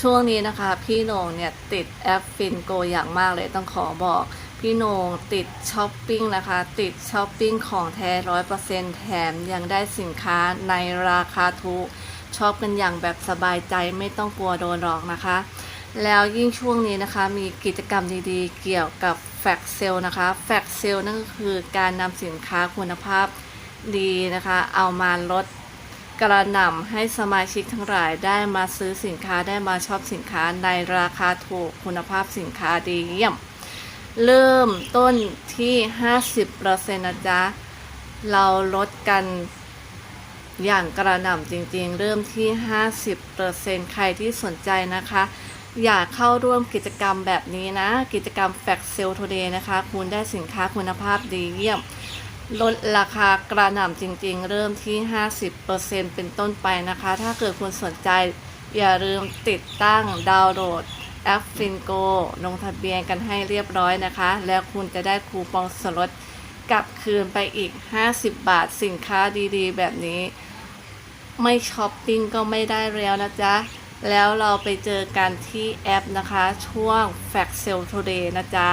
ช่วงนี้นะคะ พี่โหนงเนี่ยติดแอปฟินโกอย่างมากเลยต้องขอบอก พี่โหนงติดช้อปปิ้งนะคะ ติดช้อปปิ้งของแท้ร้อยเปอร์เซ็นต์แถมยังได้สินค้าในราคาถูกชอบกันอย่างแบบสบายใจไม่ต้องกลัวโดนหลอกนะคะ แล้วยิ่งช่วงนี้นะคะมีกิจกรรมดีๆ เกี่ยวกับแฟกเซลนะคะแฟกเซลนั่นก็คือการนำสินค้าคุณภาพดีนะคะ เอามาลด กระหน่ำให้สมาชิกทั้งหลายได้มาซื้อสินค้าได้มาชอบสินค้าในราคาถูกคุณภาพสินค้าดีเยี่ยม เริ่มต้นที่ 50%นะจ๊ะ เราลดกันอย่างกระหน่ำจริงๆ เริ่มที่ 50%ใครที่สนใจนะคะ อยากเข้าร่วมกิจกรรมแบบนี้นะ กิจกรรม f a c s a l e Today นะคะ คุณได้สินค้าคุณภาพดีเยี่ยม ลดราคากระหน่ำจริงๆ เริ่มที่ 50%เป็นต้นไปนะคะ ถ้าเกิดคุณสนใจ อย่าลืมติดตั้งดาวน์โหลดแอปฟินโกลงทะเบียนกันให้เรียบร้อยนะคะ แล้วคุณจะได้คูปองส่วนลดกลับคืนไปอีก 50 บาทสินค้าดีๆ แบบนี้ ไม่ช้อปปิ้งก็ไม่ได้แล้วนะจ๊ะ แล้วเราไปเจอกันที่แอปนะคะ ช่วง f a c s a l e Today นะจ๊ะ